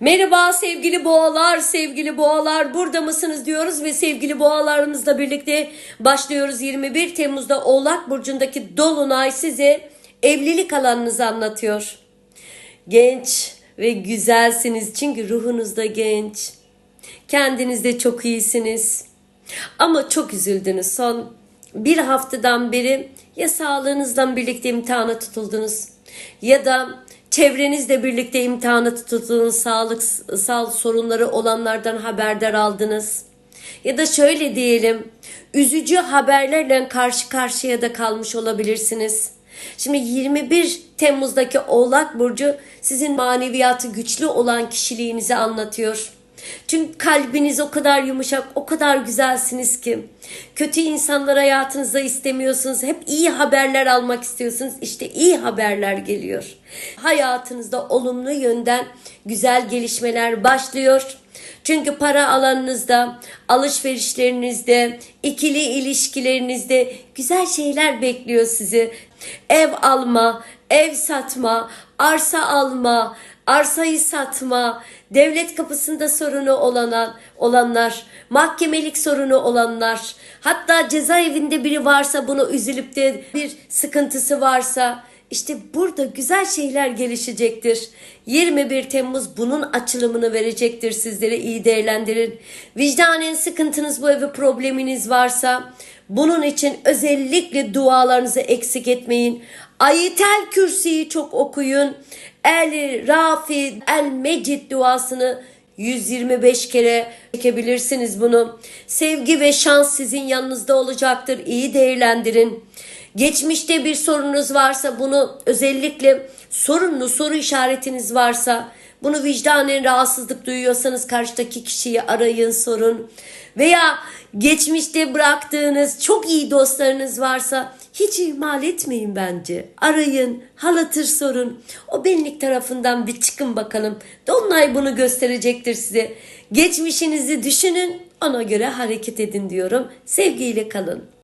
Merhaba sevgili boğalar, sevgili boğalar burada mısınız diyoruz ve sevgili boğalarımızla birlikte başlıyoruz. 21 Temmuz'da Oğlak Burcu'ndaki Dolunay size evlilik alanınızı anlatıyor. Genç ve güzelsiniz çünkü ruhunuz da genç. Kendiniz de çok iyisiniz. Ama çok üzüldünüz son bir haftadan beri ya sağlığınızdan birlikte imtihana tutuldunuz ya da çevrenizle birlikte imtihana tutuldunuz, sağlık sağlık sorunları olanlardan haberdar aldınız. Ya da şöyle diyelim, üzücü haberlerle karşı karşıya da kalmış olabilirsiniz. Şimdi 21 Temmuz'daki Oğlak Burcu sizin maneviyatı güçlü olan kişiliğinizi anlatıyor. Çünkü kalbiniz o kadar yumuşak, o kadar güzelsiniz ki. Kötü insanlar hayatınızda istemiyorsunuz. Hep iyi haberler almak istiyorsunuz. İşte iyi haberler geliyor. Hayatınızda olumlu yönden güzel gelişmeler başlıyor. Çünkü para alanınızda, alışverişlerinizde, ikili ilişkilerinizde güzel şeyler bekliyor sizi. Ev alma, ev satma, arsa alma, arsayı satma, devlet kapısında sorunu olanan, olanlar, mahkemelik sorunu olanlar, hatta cezaevinde biri varsa bunu üzülüp de bir sıkıntısı varsa işte burada güzel şeyler gelişecektir. 21 Temmuz bunun açılımını verecektir sizlere iyi değerlendirin. Vicdanen sıkıntınız bu evi probleminiz varsa bunun için özellikle dualarınızı eksik etmeyin. Ayetel Kürsi'yi çok okuyun. El Rafi El Mecid duasını 125 kere çekebilirsiniz bunu. Sevgi ve şans sizin yanınızda olacaktır. İyi değerlendirin. Geçmişte bir sorunuz varsa bunu özellikle sorunlu soru işaretiniz varsa bunu vicdanen rahatsızlık duyuyorsanız karşıdaki kişiyi arayın sorun. Veya geçmişte bıraktığınız çok iyi dostlarınız varsa hiç ihmal etmeyin bence. Arayın, halatır sorun. O benlik tarafından bir çıkın bakalım. Dolunay bunu gösterecektir size. Geçmişinizi düşünün, ona göre hareket edin diyorum. Sevgiyle kalın.